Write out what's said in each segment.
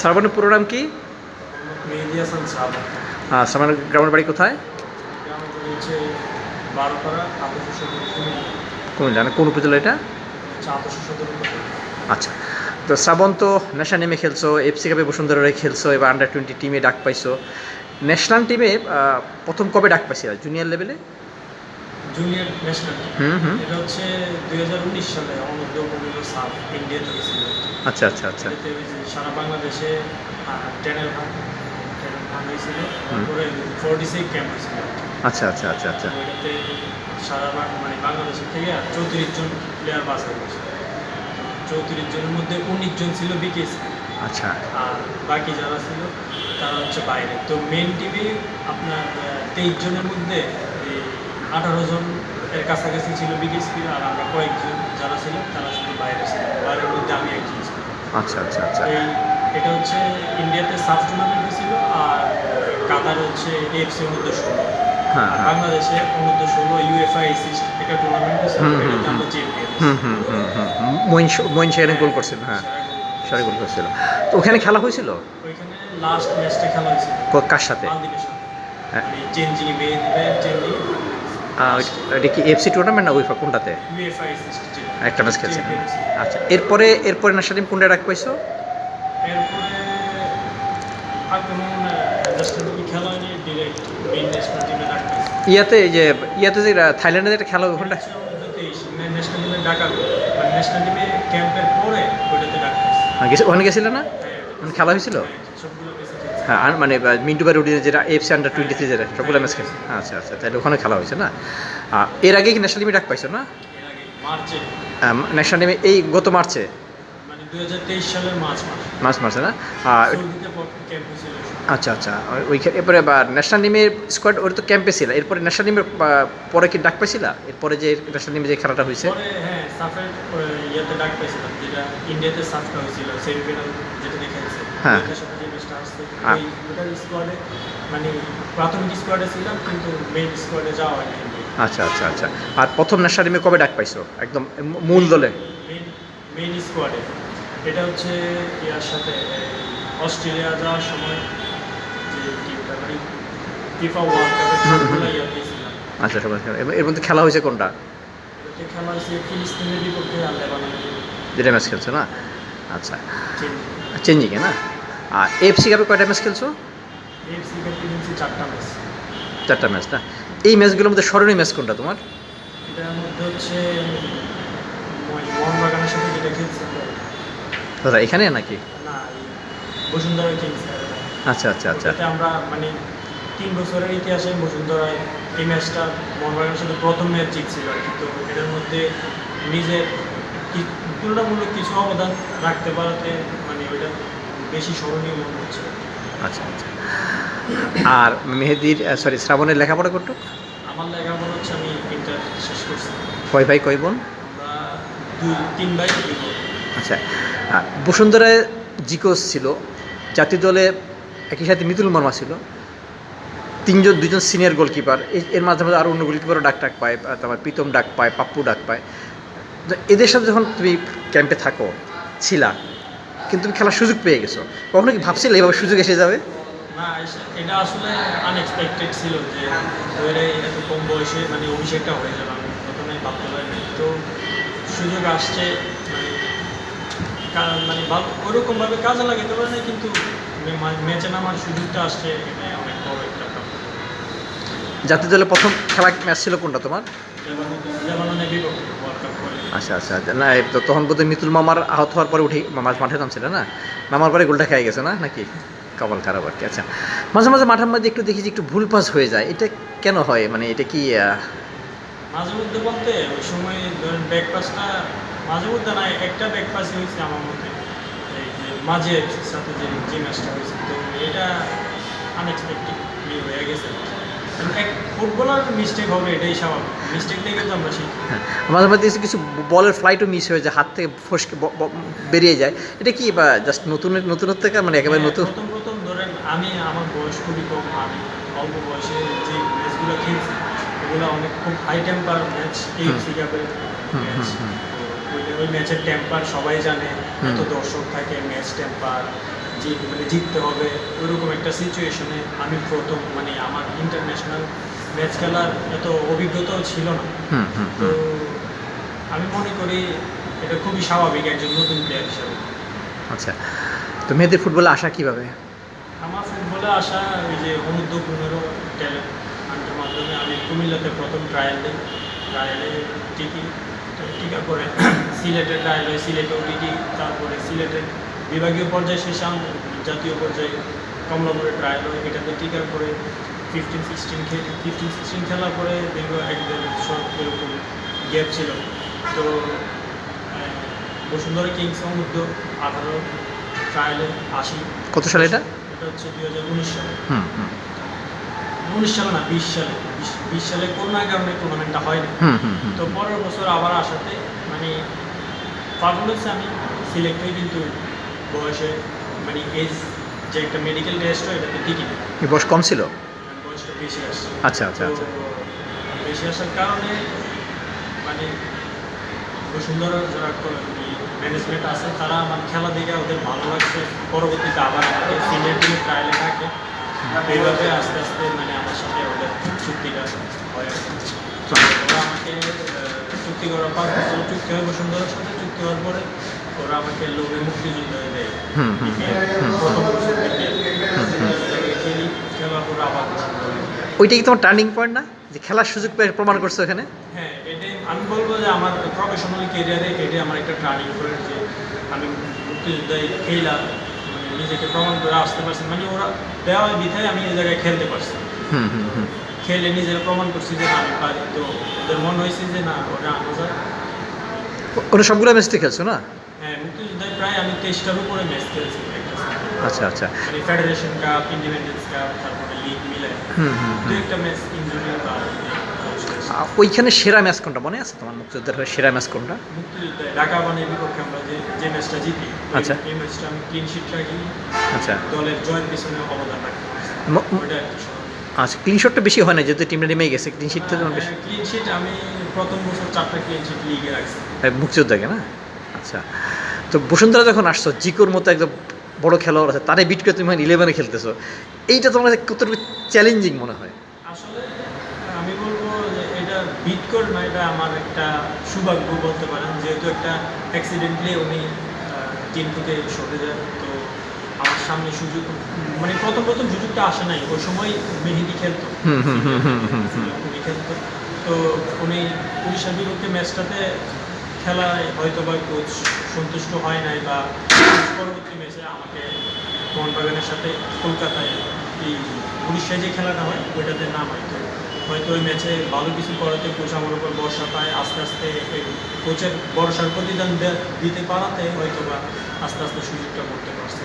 শ্রাবণের পুরো নাম কি? আহ, শ্রাবণের গ্রামের বাড়ি কোথায়? কোন জানে কোন উপজেলা এটা? আচ্ছা তো শ্রাবণ তো ন্যাশনাল নেমে খেলছো এফসি কাপে বসুন্ধরা খেলছো এবার আন্ডার টোয়েন্টি টিমে ডাক পাইছো। ন্যাশনাল টিমে প্রথম কবে ডাক পাইছিলা? জুনিয়র লেভেলে জুনিয়র ন্যাশনাল হুম হুম। এটা হচ্ছে দুই হাজার উনিশ সালে অনূর্ধ্ব পনেরো সাফ ইন্ডিয়াতে হয়েছিল আচ্ছা আচ্ছা আচ্ছা। সারা বাংলাদেশে টেনের ভাগ টেনের ভাগ হয়েছিল তারপরে ফোর্টি সিক্স ক্যাম্প হয়েছিল আচ্ছা আচ্ছা আচ্ছা আচ্ছা। ওইটাতে সারা মানে বাংলাদেশের থেকে চৌত্রিশ জন প্লেয়ার পাস হয়েছে চৌত্রিশ জনের মধ্যে উনিশ জন ছিল বিকেএসি আচ্ছা। আর বাকি যারা ছিল তারা হচ্ছে বাইরে। তো মেন টিমে আপনার তেইশ জনের মধ্যে আঠারো জন এর কাছাকাছি ছিল বিকেএসপি আর আমরা কয়েকজন যারা ছিল তারা শুধু বাইরে ছিল। বাইরের মধ্যে আমি একজন ছিলাম। আচ্ছা আচ্ছা আচ্ছা। এই এটা হচ্ছে ইন্ডিয়াতে সাফ টুর্নামেন্ট হয়েছিল আর কাতার হচ্ছে এফসি অনুদ্ধ ষোলো। হ্যাঁ, হ্যাঁ। বাংলাদেশে অনুদ্ধ ষোলো ইউএফআই এসিস্ট এটা টুর্নামেন্ট হয়েছিল হুম, হুম, হুম। আমরা চ্যাম্পিয়ন মইন মইন গোল করছিল হ্যাঁ। গোল করছিল। তো ওখানে খেলা হয়েছিল? ওইখানে লাস্ট ম্যাচটা খেলা হয়েছিল। কার সাথে? মালদ্বীপের সাথে। চেঞ্জিং মেয়েদের চেঞ্জিং। আহ, এটা কি এফসি টুর্নামেন্ট না উইফা কোনটাতে? একটা ম্যাচ খেলছে। আচ্ছা এরপরে এরপরে ন্যাশনাল টিম কোনটা ডাক পাইছো? ইয়াতে এই যে ইয়াতে যে থাইল্যান্ডে যে একটা খেলা ওখানটা মানে হ্যাঁ, ওখানে গেছিল না? ওখানে খেলা হয়েছিল? খেলছে। হ্যাঁ মানে মিন্টু বাই রুডিনে যেটা এফসি আন্ডার টোয়েন্টি থ্রি যেটা সবগুলো ম্যাচ খেলে। আচ্ছা আচ্ছা তাহলে ওখানে খেলা হয়েছে না? এর আগে কি ন্যাশনাল টিমে ডাক পাইছো না? ন্যাশনাল টিমে এই গত মার্চে? মার্চ মার্চে না? আচ্ছা আচ্ছা ওইখানে এরপরে বা ন্যাশনাল টিমের স্কোয়াড ওর তো ক্যাম্পে ছিল। এরপরে ন্যাশনাল টিমের পরে কি ডাক পাইছিল? এরপরে যে ন্যাশনাল টিমে যে খেলাটা হয়েছে। হ্যাঁ ওই ওটার স্কোয়াডে মানে প্রাথমিক স্কোয়াডে ছিলাম কিন্তু মেইন স্কোয়াডে যাওয়া হয়নি আচ্ছা আচ্ছা আচ্ছা। আর প্রথম ন্যাশনাল টিমে কবে ডাক পাইছো? একদম মূল দলে। মেইন স্কোয়াডে এটা হচ্ছে ইয়ার সাথে অস্ট্রেলিয়া যাওয়ার সময় যে টিমটা মানে ফিফা ওয়ার্ল্ড কাপের। সবগুলো ইয়াতেই ছিলাম। আচ্ছা সবাই এর- এর মধ্যে খেলা হয়েছে কোনটা? খেলা হয়েছে ফিলিস্তিনের বিপক্ষে আর লেবাননের যেটা ম্যাচ খেলছো না? আচ্ছা। চেঞ্জিংয়ে না? আর এফসি কাপে কয়টা ম্যাচ খেলছো? চারটা ম্যাচ না? এই ম্যাচগুলোর মধ্যে স্মরণীয় ম্যাচ কোনটা তোমার? এটার মধ্যে হচ্ছে মোহনবাগানের সাথে যেটা খেলছে। দাদা এখানে নাকি? আচ্ছা আচ্ছা আচ্ছা। আমরা মানে তিন বছরের ইতিহাসে বসুন্ধরায় এই ম্যাচটা মোহনবাগানের সাথে প্রথম ম্যাচ জিতছিল আর কি। তো এটার মধ্যে নিজের তুলনামূলক কিছু অবদান রাখতে পারাতে মানে ওইটা বেশি স্মরণীয় মনে হচ্ছে। আচ্ছা আচ্ছা। আর মেহেদির সরি শ্রাবণের লেখাপড়া করতো? আমার লেখাপড়া হচ্ছে আমি ইন্টার শেষ করছি। কয় ভাই কয় বোন? দুই তিন ভাই দুই বোন। আচ্ছা আর বসুন্ধরায় জিকোস ছিল। জাতীয় দলে একই সাথে মিতুল মার্মা ছিল। তিনজন দুজন সিনিয়র গোলকিপার এর মাঝে মাঝে আরও অন্য গোলকিপারও ডাক ডাক পায় তারপর প্রীতম ডাক পায় পাপ্পু ডাক পায়। এদের সাথে যখন তুমি ক্যাম্পে থাকো ছিলা কিন্তু তুমি খেলার সুযোগ পেয়ে গেছো। কখনো কি ভাবছিলে এভাবে সুযোগ এসে যাবে? না এটা আসলে আনএক্সপেক্টেড ছিল যে এত কম বয়সে মানে অভিষেকটা হয়ে যাবে আমি প্রথমে ভাবতে পারিনি। তো সুযোগ আসছে মানে মানে ভাব- ওরকমভাবে কাজে লাগাতে পারে না কিন্তু ম্যাচে নামার সুযোগটা আসছে এটা অনেক বড় একটা ব্যাপার। জাতীয় দলে প্রথম খেলা ম্যাচ ছিল কোনটা তোমার? আচ্ছা আচ্ছা আচ্ছা। না তখন বোধহয় মিতুল মামার আহত হওয়ার পরে উঠে মাঝ মাঠে নামছিল না? নামার পরে গোলটা খেয়ে গেছে না, নাকি? কপাল খারাপ আর কি আচ্ছা। মাঝে মাঝে মাঠের মধ্যে একটু দেখি যে একটু ভুল পাস হয়ে যায়, এটা কেন হয়? মানে এটা কি মাঝে মধ্যে বলতে, ওই সময় ধরেন ব্যাক পাসটা মাঝে মধ্যে না, একটা ব্যাক হয়েছে আমার মধ্যে মাঝে সাথে যে ম্যাচটা হয়েছে, তো এটা আনএক্সপেক্টেডলি হয়ে গেছে। ফুটবলার মিস্টেক হবে এটাই স্বাভাবিক। মিস্টেক থেকে তো আমরা শিখি। হ্যাঁ, মাঝে কিছু বলের ফ্লাইটও মিস হয়ে যায় হাত থেকে ফসকে বেরিয়ে যায়। এটা কি বা জাস্ট নতুন নতুনত্ব থেকে মানে একেবারে হ্যাঁ, নতুন? প্রথম প্রথম ধরেন আমি আমার বয়স খুবই কম আমি অল্প বয়সে যে ম্যাচগুলো খেলছি ওগুলো অনেক খুব হাই টেম্পার ম্যাচ এই। ওই ম্যাচের টেম্পার সবাই জানে। এত দর্শক থাকে ম্যাচ টেম্পার যে মানে জিততে হবে ওইরকম একটা সিচুয়েশনে আমি প্রথম মানে আমার ইন্টারন্যাশনাল ম্যাচ খেলার এত অভিজ্ঞতাও ছিল না। হুম হুম তো আমি মনে করি এটা খুবই স্বাভাবিক একজন নতুন প্লেয়ার হিসাবে। আচ্ছা তো মেয়েদের ফুটবলে আসা কীভাবে? আমার ফুটবলে আসা ওই যে অনুদ্ধ পনেরো ট্যালেন্ট মাধ্যমে আমি কুমিল্লাতে প্রথম ট্রায়াল দিই। ট্রায়ালে টিকি টিকা করে সিলেটের ট্রায়াল হয় সিলেটেও টিকি তারপরে সিলেটের বিভাগীয় পর্যায়ে শেষে জাতীয় পর্যায়ে কমলাপুরে ট্রায়াল হয়। এটাতে টিকার করে ফিফটিন সিক্সটিন খেলে ফিফটিন সিক্সটিন খেলার পরে দীর্ঘ এক দেড় এরকম গ্যাপ ছিল। তো বসুন্ধরা কিংস অনুদ্ধ আঠারো ট্রায়ালে আসি কত সালে এটা? এটা হচ্ছে দুই হাজার উনিশ সালে। হুম হুম। উনিশ সালে না বিশ সালে। বিশ- সালে করোনার কারণে টুর্নামেন্টটা হয় না হুম হুম হুম। তো পরের বছর আবার আসাতে মানে পারফরমেন্সে আমি সিলেক্ট হই কিন্তু বয়সে মানে এজ যে একটা মেডিকেল টেস্ট হয় এটাতে টিকি না বয়স কম ছিল? বয়সটা বেশি আসছে। আচ্ছা আচ্ছা আচ্ছা। বেশি আসার কারণে মানে বসুন্ধরা যারা ম্যানেজমেন্ট আছে। তারা আমার খেলা দেখে ওদের ভালো লাগছে। পরবর্তীতে আবার আমাকে সিনিয়র টিমে ট্রায়ালে থাকে। এইভাবে আস্তে আস্তে মানে আমার সাথে ওদের চুক্তিটা হয় ওরা আমাকে চুক্তি করার পর চুক্তি হয় বসুন্ধরার সাথে চুক্তি হওয়ার পরে ওরা আমাকে লোভে মুক্তিযুদ্ধ দেয়। হুম, হুম, হুম। প্রথম খেলি খেলার পরে আবার বসুন্ধরা ওইটা কি তোমার টার্নিং পয়েন্ট না? যে খেলার সুযোগ পেয়ে প্রমাণ করছ এখানে? হ্যাঁ এটাই আমি বলব যে আমার প্রফেশনাল কেরিয়ারে এটাই আমার একটা টার্নিং পয়েন্ট যে আমি মুক্তিযোদ্ধায় খেলা মানে নিজেকে প্রমাণ করে আসতে পারছি। মানে ওরা দেওয়া বিধায় আমি এই জায়গায় খেলতে পারছি। হুম হুম হুম। খেলে নিজেরা প্রমাণ করছি যে না আমি পারি। তো ওদের মনে হয়েছে যে না ওটা আনা যায় ওটা সবগুলো ম্যাচ তুই খেলছো না? হ্যাঁ মুক্তিযোদ্ধায় প্রায় আমি তেইশটার উপরে ম্যাচ খেলছি আচ্ছা আচ্ছা। মানে ফেডারেশন কাপ ইন্ডিপেন্ডেন্স কাপ তারপরে লিগ মিলে। হুম হুম দু একটা ম্যাচ ইঞ্জুরি বা ওইখানে সেরা ম্যাচ কোনটা মনে আছে তোমার মুক্তিযোদ্ধার হয়ে সেরা ম্যাচ কোনটা? মুক্তিযোদ্ধায় ঢাকা বানের বিপক্ষে আমরা যে যে ম্যাচটা জিতি আচ্ছা। এই ম্যাচটা আমি ক্লিন শিট রাখি। আচ্ছা। দলের জয়ের পিছনে অবদান স্বাভাবিক। আচ্ছা ক্লিন শটটা বেশি হয় না যেহেতু টিমটা নেমে গেছে ক্লিন শিট তো তোমার বেশি ক্লিন শিট আমি প্রথম বছর চারটা ক্লিন শিট লিগে রাখছি। মুক্তিযোদ্ধাকে না? আচ্ছা। তো বসুন্ধরা যখন আসছো জিকোর মতো একদম বড় খেলোয়াড় আছে তারে বিট করে তুমি ইলেভেনে খেলতেছো। এইটা তোমার কতটুকু চ্যালেঞ্জিং মনে হয়? আসলে আমি বলব যে এটা বিট কর না এটা আমার একটা সৌভাগ্য বলতে পারেন। যেহেতু একটা অ্যাক্সিডেন্টলি উনি টিম থেকে সরে যান তো আমার সামনে সুযোগ মানে প্রথম প্রথম সুযোগটা আসে নাই। ওই সময় মেহেদি খেলতো। হুম, হুম, হুম, হুম, হুম, হুম। উনি খেলতো। তো উনি উড়িষ্যার বিপক্ষে ম্যাচটাতে খেলায় হয়তো বা কোচ সন্তুষ্ট হয় নাই বা পরবর্তী ম্যাচে আমাকে মোহনবাগানের সাথে কলকাতায় এই উড়িষ্যায় যে খেলাটা হয় ওইটাতে নাম হয়। তো হয়তো ওই ম্যাচে ভালো কিছু করাতে কোচ আমার উপর ভরসা পায় আস্তে আস্তে কোচের ভরসার প্রতিদান দিতে পারাতে হয়তো বা আস্তে আস্তে সুযোগটা করতে পারছে।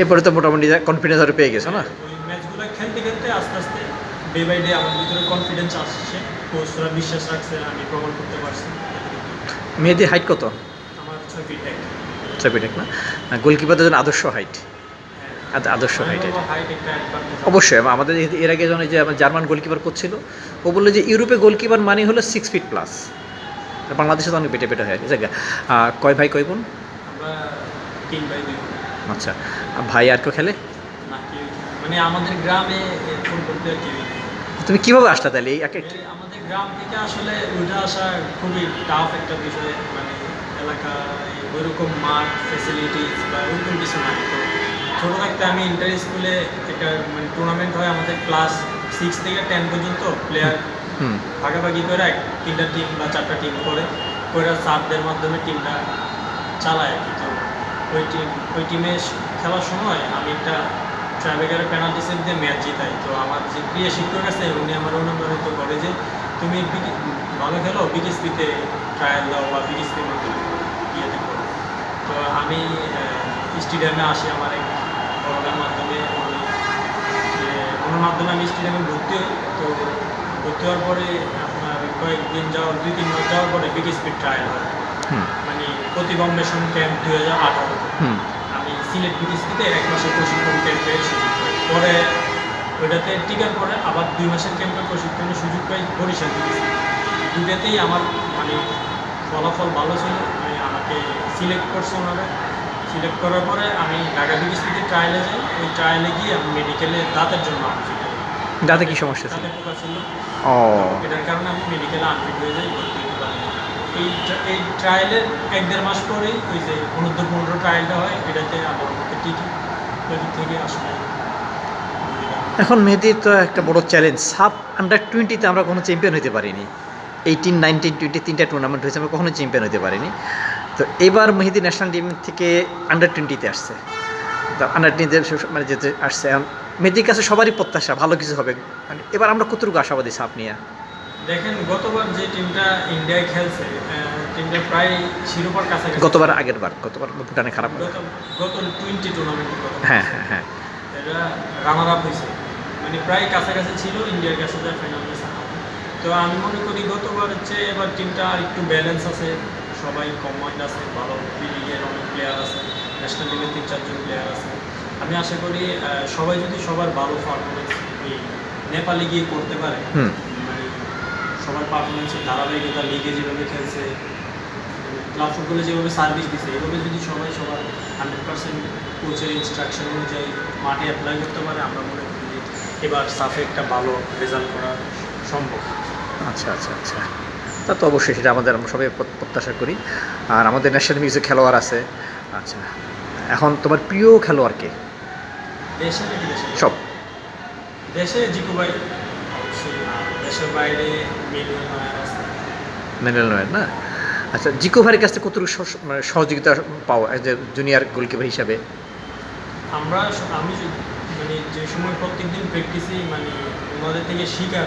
এরপরে তো মোটামুটি কনফিডেন্স আরও পেয়ে গেছে না? ওই ম্যাচগুলো খেলতে খেলতে আস্তে আস্তে ডে বাই ডে আমার ভিতরে কনফিডেন্স আসছে কোচরা বিশ্বাস রাখছে আমি প্রমাণ করতে পারছি। মেয়েদের হাইট কত? আমার ছয় ফিট এক না? গোলকিপারদের জন্য আদর্শ হাইট হ্যাঁ। আদর্শ হাইট। অবশ্যই আমাদের এর আগে যখন যে আমার জার্মান গোলকিপার কোচ ছিল ও বলল যে ইউরোপে গোলকিপার মানে হলো সিক্স ফিট প্লাস বাংলাদেশে তো অনেক বেটে বেটে হয় আছে? কয় ভাই কয় বোন? আচ্ছা ভাই আর কেউ খেলে? মানে আমাদের গ্রামে। তুমি কীভাবে আসলা তাহলে? এই এক গ্রাম থেকে আসলে উঠে আসা খুবই টাফ একটা বিষয় মানে এলাকায় ওইরকম মাঠ ফেসিলিটিস বা ওইরকম কিছু নাই। তো ছোটো থাকতে আমি ইন্টার স্কুলে একটা মানে টুর্নামেন্ট হয় আমাদের ক্লাস সিক্স থেকে টেন পর্যন্ত প্লেয়ার ভাগাভাগি করে এক তিনটা টিম বা চারটা টিম করে করে সারদের মাধ্যমে টিমটা চালায় আর তো ওই টিম ওই টিমে খেলার সময় আমি একটা ট্রাইবেকারের পেনাল্টি সেট দিয়ে ম্যাচ জিতাই। তো আমার যে প্রিয় শিক্ষক আছে উনি আমার অনুপ্রাণিত করে যে তুমি ভালো খেলো বিকেএসপিতে ট্রায়াল দাও বা বিকেএসপির মাধ্যমে ইয়েতে করো তো আমি স্টেডিয়ামে আসি আমার এক বড়দের মাধ্যমে যে ওনার মাধ্যমে আমি স্টেডিয়ামে ভর্তি হই। তো ভর্তি হওয়ার পরে আপনার কয়েকদিন যাওয়ার দুই তিন মাস যাওয়ার পরে বিগ ট্রায়াল হয়। মানে প্রতিবন্ধেশন ক্যাম্প দুই হাজার আঠারো আমি সিলেট বিগ এক মাসের প্রশিক্ষণ ক্যাম্পে সুযোগ পরে ওইটাতে টিকার পরে আবার দুই মাসের ক্যাম্পের প্রশিক্ষণের সুযোগ পাই বরিশাল দুটাতেই আমার মানে ফলাফল ভালো ছিল। মানে আমাকে সিলেক্ট করছে ওনারা। সিলেক্ট করার পরে আমি ঢাকা বিকিসপিতে ট্রায়ালে যাই। ওই ট্রায়ালে গিয়ে আমি মেডিকেলে দাঁতের জন্য হই। দাঁতে কি সমস্যা ছিল? দাঁতে পোকা ছিল। ও। এটার কারণে আমি মেডিকেলে আনফিট হয়ে যাই। এই এই ট্রায়ালের এক দেড় মাস পরেই ওই যে অনূর্ধ্ব পনেরো ট্রায়ালটা হয় এটাতে আমার মধ্যে টিকি। থেকে আসলে এখন মেয়েদের তো একটা বড় চ্যালেঞ্জ সাব আন্ডার টোয়েন্টিতে আমরা কোনো চ্যাম্পিয়ন হতে পারিনি। এইটিন নাইনটিন টোয়েন্টি তিনটা টুর্নামেন্ট হয়েছে আমরা কখনো চ্যাম্পিয়ন হতে পারিনি। তো এবার মেহেদি ন্যাশনাল টিম থেকে আন্ডার টোয়েন্টিতে আসছে। তো আন্ডার টোয়েন্টিতে মানে যেতে আসছে। এখন মেহেদির কাছে সবারই প্রত্যাশা ভালো কিছু হবে। মানে এবার আমরা কতটুকু আশাবাদী সাপ নিয়ে? দেখেন গতবার যে টিমটা ইন্ডিয়ায় খেলছে টিমটা প্রায় শিরোপার কাছাকাছি গতবার আগের বার গতবার ভুটানে খারাপ। গত টোয়েন্টি টুর্নামেন্টের কথা। হ্যাঁ হ্যাঁ হ্যাঁ। এরা রানার আপ হয়েছে। মানে প্রায় কাছাকাছি ছিল ইন্ডিয়ার কাছে যায় ফাইনাল তো আমি মনে করি গতবার হচ্ছে এবার টিমটা আর একটু ব্যালেন্স আছে সবাই কমান্ড আছে ভালো লিগের অনেক প্লেয়ার আছে ন্যাশনাল টিমের তিন চারজন প্লেয়ার আছে। আমি আশা করি সবাই যদি সবার ভালো পারফরমেন্স নেপালে গিয়ে করতে পারে মানে সবার পারফরমেন্সের ধারাবাহিকতা লিগে যেভাবে খেলছে ক্লাব ফুটবলে যেভাবে সার্ভিস দিচ্ছে এইভাবে যদি সবাই সবার হান্ড্রেড পার্সেন্ট কোচের ইনস্ট্রাকশন অনুযায়ী মাঠে অ্যাপ্লাই করতে পারে আমরা মনে করি এবার সাফে একটা ভালো রেজাল্ট করা সম্ভব। আচ্ছা আচ্ছা আচ্ছা। তা তো অবশ্যই সেটা আমাদের আমরা সবাই প্রত্যাশা করি। আর আমাদের ন্যাশনাল মিউজিক খেলোয়াড় আছে। আচ্ছা এখন তোমার প্রিয় খেলোয়াড়কে দেশে নাকি দেশে সব। দেশে জিকু ভাই। দেশের বাইরে মেনেল নয় না? আচ্ছা জিকো ভাইয়ের কাছ থেকে কতটুকু মানে সহযোগিতা পাও এজ জুনিয়র গোলকিপার হিসাবে? আমরা আমি যে- মানে যে সময় প্রত্যেক দিন প্র্যাকটিসে মানে ওনাদের থেকে শিকার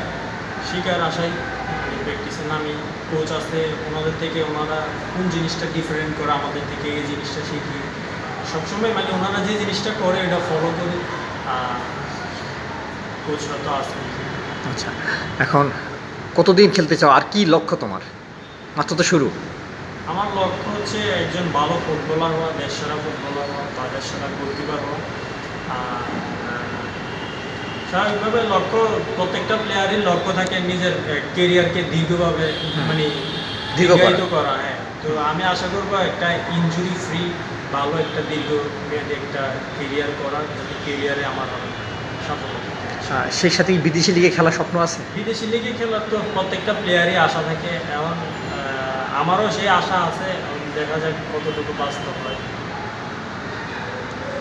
শিকার আশাই মানে প্র্যাকটিসে নামি। কোচ আছে ওনাদের থেকে ওনারা কোন জিনিসটা ডিফারেন্ট করে আমাদের থেকে এই জিনিসটা শিখি সবসময় মানে ওনারা যে জিনিসটা করে এটা ফলো করি আর কোচরা তো আছে আচ্ছা এখন কতদিন খেলতে চাও? আর কি লক্ষ্য তোমার? মাত্র তো শুরু। আমার লক্ষ্য হচ্ছে একজন ভালো ফুটবলার হওয়া দেশ সেরা ফুটবলার হওয়া বা দেশ সেরা গোলকিপার হওয়া। স্বাভাবিকভাবে লক্ষ্য প্রত্যেকটা প্লেয়ারের লক্ষ্য থাকে নিজের কেরিয়ারকে দীর্ঘভাবে মানে দীর্ঘ করা। দীর্ঘায়িত করা হ্যাঁ। তো আমি আশা করব একটা ইনজুরি ফ্রি ভালো একটা দীর্ঘ মেয়াদী একটা কেরিয়ার করার যাতে কেরিয়ারে আমার অনেক সাফল্য সেই সাথে বিদেশি লিগে খেলার স্বপ্ন আছে? বিদেশি লিগে খেলার তো প্রত্যেকটা প্লেয়ারই আশা থাকে এখন আমারও সেই আশা আছে দেখা যাক কতটুকু বাস্তব হয়।